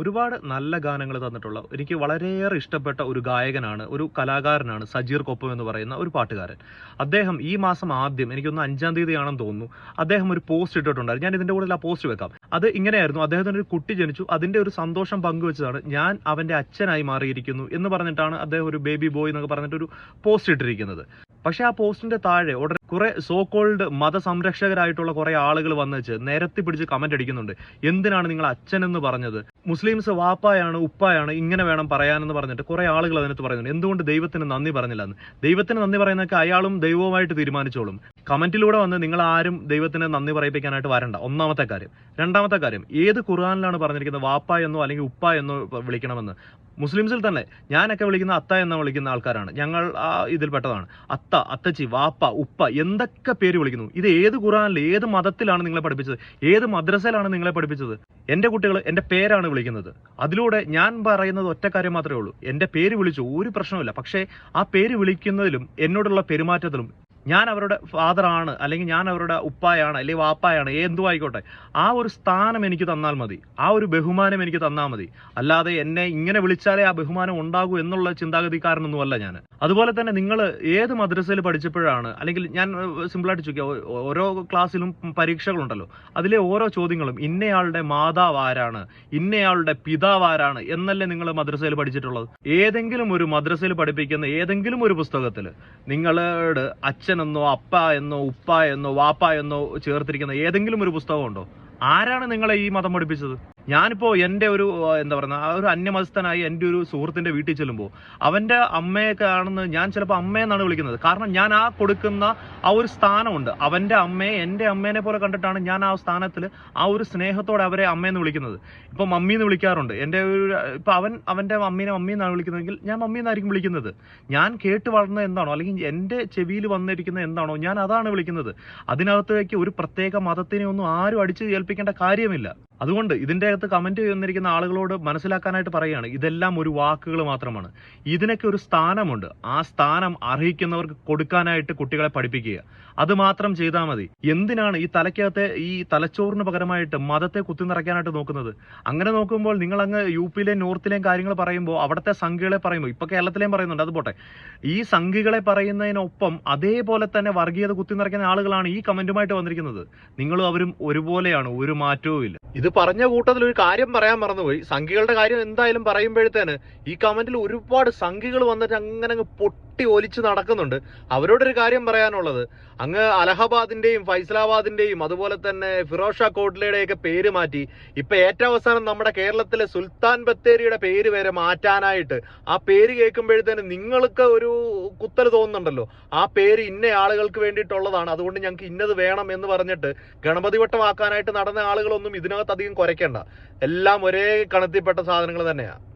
ഒരുപാട് നല്ല ഗാനങ്ങൾ തന്നിട്ടുള്ള എനിക്ക് വളരെയേറെ ഇഷ്ടപ്പെട്ട ഒരു ഗായകനാണ് ഒരു കലാകാരനാണ് സജീർ കൊപ്പം എന്ന് പറയുന്ന ഒരു പാട്ടുകാരൻ. അദ്ദേഹം ഈ മാസം ആദ്യം എനിക്കൊന്ന് അഞ്ചാം തീയതിയാണെന്ന് തോന്നുന്നു അദ്ദേഹം ഒരു പോസ്റ്റ് ഇട്ടിട്ടുണ്ടായിരുന്നു. ഞാൻ ഇതിന്റെ കൂടെ ആ പോസ്റ്റ് വെക്കാം. അത് ഇങ്ങനെയായിരുന്നു. അദ്ദേഹത്തിന് ഒരു കുട്ടി ജനിച്ചു. അതിന്റെ ഒരു സന്തോഷം പങ്കുവെച്ചതാണ്. ഞാൻ അവന്റെ അച്ഛനായി മാറിയിരിക്കുന്നു എന്ന് പറഞ്ഞിട്ടാണ് അദ്ദേഹം ഒരു ബേബി ബോയ് എന്നൊക്കെ പറഞ്ഞിട്ട് ഒരു പോസ്റ്റ് ഇട്ടിരിക്കുന്നത്. പക്ഷെ ആ പോസ്റ്റിന്റെ താഴെ ഉടനെ കുറെ സോ കോൾഡ് മതസംരക്ഷകരായിട്ടുള്ള കുറെ ആളുകൾ വന്ന് വെച്ച് നിരത്തി പിടിച്ച് കമന്റ് അടിക്കുന്നുണ്ട്. എന്തിനാണ് നിങ്ങൾ അച്ഛൻ എന്ന് പറഞ്ഞത്? മുസ്ലിംസ് വാപ്പായാണ് ഉപ്പായാണ് ഇങ്ങനെ വേണം പറയാനെന്ന് പറഞ്ഞിട്ട് കുറെ ആളുകൾ അതിനകത്ത് പറയുന്നുണ്ട്. എന്തുകൊണ്ട് ദൈവത്തിന് നന്ദി പറഞ്ഞില്ല എന്ന് ദൈവത്തിന് നന്ദി പറയുന്നതൊക്കെ അയാളും ദൈവവുമായിട്ട് തീരുമാനിച്ചോളും. കമന്റിലൂടെ വന്ന് നിങ്ങൾ ആരും ദൈവത്തിന് നന്ദി പറയിപ്പിക്കാനായിട്ട് വരണ്ട. ഒന്നാമത്തെ കാര്യം. രണ്ടാമത്തെ കാര്യം. ഏത് ഖുർആാനിലാണ് പറഞ്ഞിരിക്കുന്നത്? വാപ്പ എന്നോ അല്ലെങ്കിൽ ഉപ്പ എന്നോ വിളിക്കണമെന്ന്. മുസ്ലിംസിൽ തന്നെ. ഞാനൊക്കെ വിളിക്കുന്ന അത്ത എന്ന് വിളിക്കുന്ന ആൾക്കാരാണ്. ഞങ്ങൾ ആ ഇതിൽ പെട്ടതാണ് അത്ത അത്തച്ചി വാപ്പ ഉപ്പ എന്തൊക്കെ പേര് വിളിക്കുന്നു? ഇത് ഏത് ഖുറാനിൽ ഏത് മതത്തിലാണ് നിങ്ങളെ പഠിപ്പിച്ചത്? ഏത് മദ്രസയിലാണ് നിങ്ങളെ പഠിപ്പിച്ചത്? എന്റെ കുട്ടികൾ എന്റെ പേരാണ് വിളിക്കുന്നത്. അതിലൂടെ ഞാൻ പറയുന്നത് ഒറ്റ കാര്യം മാത്രമേ ഉള്ളൂ. എന്റെ പേര് വിളിച്ചു ഒരു പ്രശ്നമില്ല പക്ഷേ ആ പേര് വിളിക്കുന്നതിലും എന്നോടുള്ള പെരുമാറ്റത്തിലും ഞാൻ അവരുടെ ഫാദർ ആണ് അല്ലെങ്കിൽ ഞാൻ അവരുടെ ഉപ്പായാണ് അല്ലെങ്കിൽ വാപ്പായാണ് എന്തു ആയിക്കോട്ടെ ആ ഒരു സ്ഥാനം എനിക്ക് തന്നാൽ മതി. ആ ഒരു ബഹുമാനം എനിക്ക് തന്നാൽ മതി. അല്ലാതെ എന്നെ ഇങ്ങനെ വിളിച്ചാലേ ആ ബഹുമാനം ഉണ്ടാകൂ എന്നുള്ള ചിന്താഗതിക്കാരനൊന്നുമല്ല ഞാൻ അതുപോലെ തന്നെ നിങ്ങൾ ഏത് മദ്രസയിൽ പഠിച്ചപ്പോഴാണ് അല്ലെങ്കിൽ ഞാൻ സിമ്പിളായിട്ട് ചോദിക്കുക ഓരോ ക്ലാസ്സിലും പരീക്ഷകളുണ്ടല്ലോ. അതിലെ ഓരോ ചോദ്യങ്ങളും ഇന്നയാളുടെ മാതാവ് ആരാണ് ഇന്നയാളുടെ പിതാവ് ആരാണ് എന്നല്ലേ നിങ്ങൾ മദ്രസയിൽ പഠിച്ചിട്ടുള്ളത്? ഏതെങ്കിലും ഒരു മദ്രസയിൽ പഠിപ്പിക്കുന്ന ഏതെങ്കിലും ഒരു പുസ്തകത്തിൽ നിങ്ങളോട് അച്ഛനെന്നോ അപ്പ എന്നോ ഉപ്പ എന്നോ വാപ്പ എന്നോ ചേർത്തിരിക്കുന്ന ഏതെങ്കിലും ഒരു പുസ്തകമുണ്ടോ? ആരാണ് നിങ്ങളെ ഈ മതം പഠിപ്പിച്ചത്? ഞാനിപ്പോ എന്റെ ഒരു എന്താ പറയുക ആ ഒരു അന്യമതസ്ഥനായി എന്റെ ഒരു സുഹൃത്തിന്റെ വീട്ടിൽ ചെല്ലുമ്പോൾ അവന്റെ അമ്മയൊക്കെ ആണെന്ന് ഞാൻ ചിലപ്പോൾ അമ്മയെന്നാണ് വിളിക്കുന്നത്. കാരണം ഞാൻ ആ കൊടുക്കുന്ന ആ ഒരു സ്ഥാനമുണ്ട്. അവന്റെ അമ്മയെ എന്റെ അമ്മേനെ പോലെ കണ്ടിട്ടാണ് ഞാൻ ആ സ്ഥാനത്തിൽ ആ ഒരു സ്നേഹത്തോടെ അവരെ അമ്മയെന്ന് വിളിക്കുന്നത്. ഇപ്പോൾ മമ്മി എന്ന് വിളിക്കാറുണ്ട്. എന്റെ ഒരു ഇപ്പോൾ അവൻ അവന്റെ മമ്മീനെ മമ്മി എന്നാണ് വിളിക്കുന്നതെങ്കിൽ ഞാൻ മമ്മി എന്നായിരിക്കും വിളിക്കുന്നത്. ഞാൻ കേട്ട് വളർന്നത് എന്താണോ അല്ലെങ്കിൽ എന്റെ ചെവിയിൽ വന്നിരിക്കുന്ന എന്താണോ ഞാൻ അതാണ് വിളിക്കുന്നത്. അതിനകത്തേക്ക് ഒരു പ്രത്യേക മതത്തിനെ ഒന്നും ആരും അടിച്ചു ഏൽപ്പിക്കേണ്ട കാര്യമില്ല. അതുകൊണ്ട് ഇതിന്റെ അകത്ത് കമന്റ് ചെയ്യുന്നിരിക്കുന്ന ആളുകളോട് മനസ്സിലാക്കാനായിട്ട് പറയുകയാണ് ഇതെല്ലാം ഒരു വാക്കുകൾ മാത്രമാണ്. ഇതിനൊക്കെ ഒരു സ്ഥാനമുണ്ട്. ആ സ്ഥാനം അർഹിക്കുന്നവർക്ക് കൊടുക്കാനായിട്ട് കുട്ടികളെ പഠിപ്പിക്കുക. അത് മാത്രം ചെയ്താൽ മതി. എന്തിനാണ് ഈ തലയ്ക്കകത്തെ ഈ തലച്ചോറിന് പകരമായിട്ട് മതത്തെ കുത്തി നിറയ്ക്കാനായിട്ട് നോക്കുന്നത്? അങ്ങനെ നോക്കുമ്പോൾ നിങ്ങൾ അങ്ങ് യു പിയിലെയും നോർത്തിലെയും കാര്യങ്ങൾ പറയുമ്പോൾ അവിടുത്തെ സംഖ്യകളെ പറയുമ്പോൾ ഇപ്പൊ കേരളത്തിലെയും പറയുന്നുണ്ട് അത് പോട്ടെ. ഈ സംഖ്യകളെ പറയുന്നതിനൊപ്പം അതേപോലെ തന്നെ വർഗീയത കുത്തി നിറയ്ക്കുന്ന ആളുകളാണ് ഈ കമന്റുമായിട്ട് വന്നിരിക്കുന്നത്. നിങ്ങളും അവരും ഒരുപോലെയാണ് ഒരു മാറ്റവും ഇല്ല ഇത് പറഞ്ഞ കൂട്ടത്തിൽ ഒരു കാര്യം പറയാൻ മറന്നുപോയി. സംഘികളുടെ കാര്യം എന്തായാലും പറയുമ്പോഴത്തേന് ഈ കമന്റിൽ ഒരുപാട് സംഘികൾ വന്നിട്ട് അങ്ങനെ അങ്ങ് പൊട്ടി ഒലിച്ച് നടക്കുന്നുണ്ട്. അവരോടൊരു കാര്യം പറയാനുള്ളത്. അങ്ങ് അലഹബാദിന്റെയും ഫൈസലാബാദിന്റെയും അതുപോലെ തന്നെ ഫിറോഷ കോട്ട്ലയുടെയൊക്കെ പേര് മാറ്റി ഇപ്പൊ ഏറ്റവും അവസാനം നമ്മുടെ കേരളത്തിലെ സുൽത്താൻ ബത്തേരിയുടെ പേര് വരെ മാറ്റാനായിട്ട് ആ പേര് കേൾക്കുമ്പോഴത്തേന് നിങ്ങൾക്ക് ഒരു കുത്തൽ തോന്നുന്നുണ്ടല്ലോ. ആ പേര് ഇന്ന ആളുകൾക്ക് വേണ്ടിയിട്ടുള്ളതാണ്. അതുകൊണ്ട് ഞങ്ങൾക്ക് ഇന്നത് വേണം എന്ന് പറഞ്ഞിട്ട് ഗണപതി വട്ടമാക്കാനായിട്ട് നടന്ന ആളുകളൊന്നും ഇതിനകത്ത് അധികം കുരയ്ക്കണ്ട എല്ലാം ഒരേ കണത്തിൽപ്പെട്ട സാധനങ്ങൾ തന്നെയാണ്